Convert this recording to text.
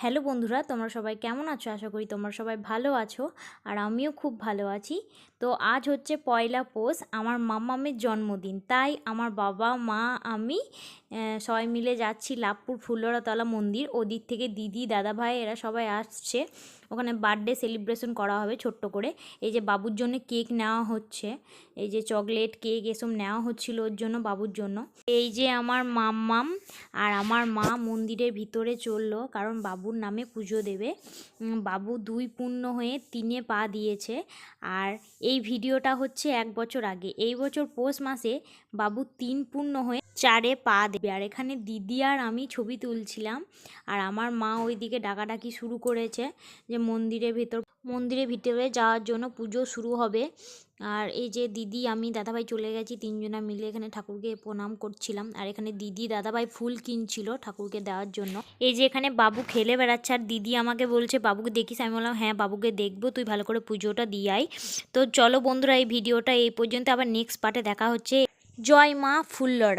Hello বন্ধুরা, তোমরা সবাই কেমন আছো? আশা করি তোমরা সবাই ভালো আছো আর আমিও খুব ভালো আছি। তো আজ হচ্ছে পয়লা পৌষ, আমার মাম্মামের জন্মদিন। তাই আমার বাবা, মা, আমি সবাই মিলে যাচ্ছি লাভপুর ফুল্লরাতলা মন্দির। ওদিক থেকে দিদি, দাদা ভাই এরা সবাই আসছে। ওখানে বার্থডে সেলিব্রেশন করা হবে ছোট্ট করে। এই যে বাবুর জন্য কেক নেওয়া হচ্ছে। এই যে চকলেট কেক এসব নেওয়া হচ্ছিল ওর জন্য, বাবুর জন্য। এই যে আমার মাম্মাম আর আমার মা মন্দিরের ভিতরে চলল, কারণ বাবুর নামে পুজো দেবে। বাবু দুই পূর্ণ হয়ে তিনে পা দিয়েছে। আর এই ভিডিওটা হচ্ছে এক বছর আগে। এই বছর পৌষ মাসে বাবু তিন পূর্ণ হয়ে চারে পা দেবে। আর এখানে দিদি আর আমি ছবি তুলছিলাম। আর আমার মা ওইদিকে ডাকাডাকি শুরু করেছে যে মন্দিরের ভেতর মন্দিরের ভিতরে যাওয়ার জন্য পুজো শুরু হবে। আর এই যে দিদি, আমি, দাদাভাই চলে গেছি, তিনজনা মিলে এখানে ঠাকুরকে প্রণাম করছিলাম। আর এখানে দিদি, দাদাভাই ফুল কিনছিল ঠাকুরকে দেওয়ার জন্য। এই যে এখানে বাবু খেলে বেড়াচ্ছে, আর দিদি আমাকে বলছে, বাবুকে দেখিস? আমি বললাম হ্যাঁ বাবুকে দেখব, তুই ভালো করে পুজোটা দিয়ে আয়। তো চলো বন্ধুরা, এই ভিডিওটা এই পর্যন্ত, আবার নেক্সট পার্টে দেখা হচ্ছে। জয় মা ফুল্লরা